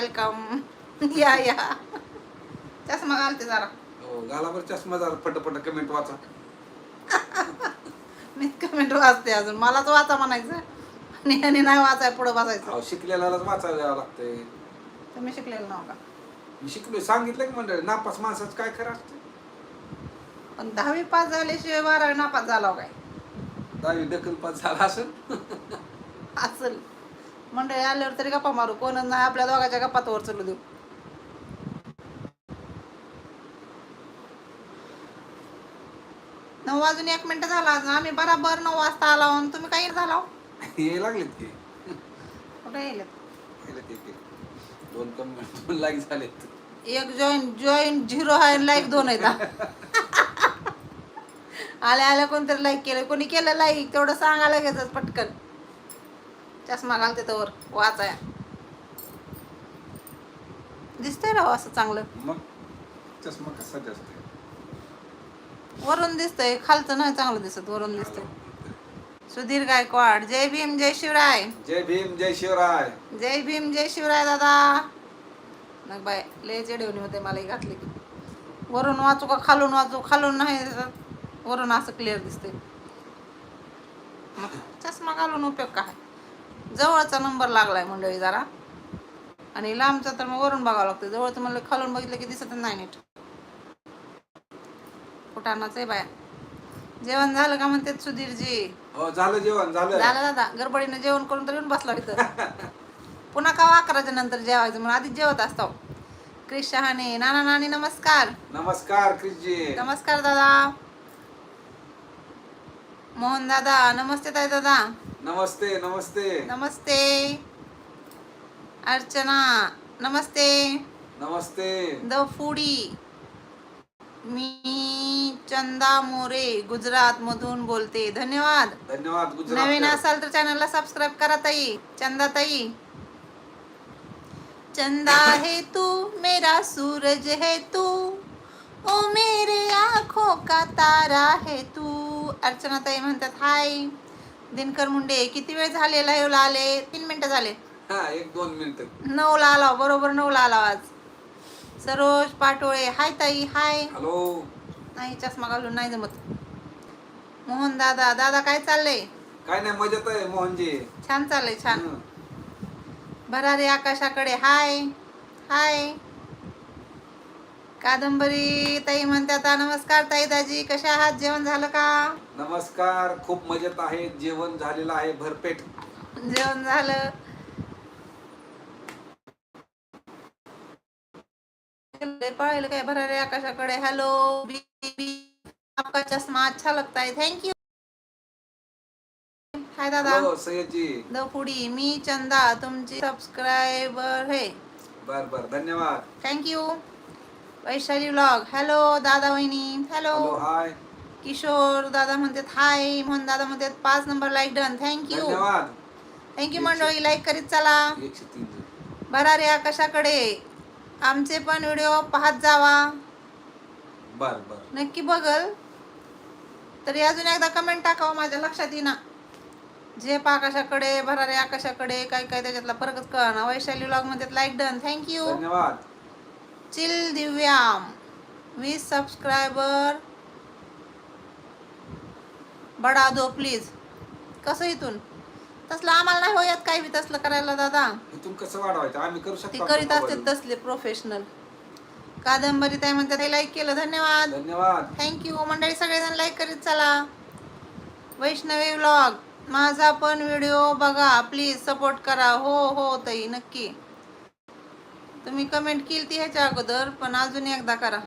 Welcome या या. चष्मा घालते जरा. हो गालावर चष्मा जरा फटफट कमेंट वाचा. मी कमेंट वाचते अजून. मलाच वाचा म्हणायचं. आणि आणि नाही वाचाय पुढं बसायचं. अहो शिकलेल्यालाच वाचायला यावं लागतंय. तुम्ही शिकलेलं नाव का? मी शिकलोय सांगितलं की मंडळी? नापास माणसाचं काय खरं असतं? पण दहावी पास झाल्याशिवाय बारावी नापास झाला हो काय? दहावी दखल पास झाला असेल? असल. मंडळी आल्यावर तरी गप्पा मारू. कोणच नाही आपल्या दोघाच्या गप्पात वर चलू देऊ. नऊ वाजून एक मिनिट झाला अजून. आम्ही बराबर नऊ वाजता आलो तुम्ही काही झाला? हो? हे लागलेत की कुठे गेले ते ते. दोन दोन एक जॉईन जॉईन झिरो आहे लाईक दोन आहेत. आल्या आल्या कोणतरी लाईक केलं. कोणी केलं लाईक? तेवढं सांगा लगेच पटकन. चष्मा घालते तर वाचाया. दिसतंय राव असं चांगलं. मग? चष्मा कसा जास्त वरून दिसतंय खालचं नाही चांगलं दिसत वरून दिसतंय. सुधीर गायकवाड जय भीम जय शिवराय. जय भीम जय शिवराय. जय भीम जय शिवराय दादा. मग बाय लय चेडवणी होते मला ही घातली की. वरून वाचू का खालून वाचू? खालून नाही दिसत. वरून असं क्लिअर दिसते चष्मा घालून उपयोग काय? जवळचा नंबर लागलाय मंडळी जरा. आणि लांबचा तर मग वरून बघावं लागतं. जवळचं म्हणलं खालून बघितलं की दिसत नाही नीट. कुठानाच आहे बाया. जेवण झालं का म्हणते सुधीरजी? हो झालं जेवण झालं. झालं दादा. गडबडीनं जेवण करून तर येऊन बसला इथं. पुन्हा का अकराच्या नंतर जेवायचं म्हणून आधीच जेवत असतो. क्रिश शहाणे. नाना नानी नमस्कार. नमस्कार क्रिसजी नमस्कार दादा. मोहन दादा नमस्ते ताई दादा. नमस्ते नमस्ते. नमस्ते. अर्चना नमस्ते. नमस्ते. The foodie. मी चंदा मोरे गुजरात मधून बोलते. धन्यवाद. धन्यवाद नवीन गुजरात असाल तर चॅनलला सबस्क्राईब करा ताई. चंदा ताई. चंदा है तू मेरा सूरज है तू. ओ मेरे आंखों का तारा है तू. अर्चना ताई म्हणतात हाय दिनकर मुंडे किती वेळ झाले लाईव्हला आले? तीन मिनिटं झाले. हा एक दोन मिनिट. नऊला आला बरोबर नऊला आला आज. सरोज पाटोळे हाय ताई हाय. हॅलो. नाही चष्मा घालून नाही जमत. मोहन दादा दादा काय चाललंय? काय नाही मजेत आहे मोहनजी. छान चाललंय छान. हं. भरारी आकाशाकडे हाय हाय. कादंबरी ताई म्हणतात "आ, नमस्कार ताई दाजी कशा आहात? जेवण झालं का? नमस्कार खूप मजेत आहे. जेवण झालेलं आहे भरपेट. जेवण झालं. पाहिलं काय भरारी आकाशाकडे? हॅलो बीबी आपका चष्मा अच्छा लगता है. थँक यू हाय दादा. हॅलो सय्यदजी. द फुडी मी चंदा तुमची सबस्क्रायबर है. बर बर. धन्यवाद. थँक्यू वैशाली व्लॉग हॅलो दादा वहिनी. हॅलो हॅलो हाय किशोर दादा म्हणतात हाय मोहन दादा म्हणतात पाच number like done thank you thank you मंडळी. लाईक करीत चला. तीन. भरारे आकाशाकडे आमचे पण व्हिडिओ पाहत जावा. बर बर. नक्की बघल. तरी अजून एकदा कमेंट टाकावं माझ्या लक्षात येईना. झेप आकाशाकडे भरारे आकाशाकडे काय काय त्याच्यातला फरकच कळना. वैशाली व्लॉग म्हणतात लाईक डन थँक्यू धन्यवाद. चिल दिव्याम वीस सबस्क्रायबर बडा दो प्लीज कसं इथून? तसलं आम्हाला नाही होत काही बी तसलं करायला दादा. इथून कसं वाढवायचं? आम्ही करू ती शकतो करीत असते. तसले प्रोफेशनल कादंबरी ताई म्हणतात लाईक केलं. धन्यवाद. धन्यवाद. थँक्यू मंडळी सगळेजण लाईक करीत चला. वैष्णवी व्लॉग माझा पण व्हिडिओ बघा. प्लीज सपोर्ट करा. हो हो ताई नक्की. तुम्ही कमेंट केली ती ह्याच्या अगोदर पण अजून एकदा करा.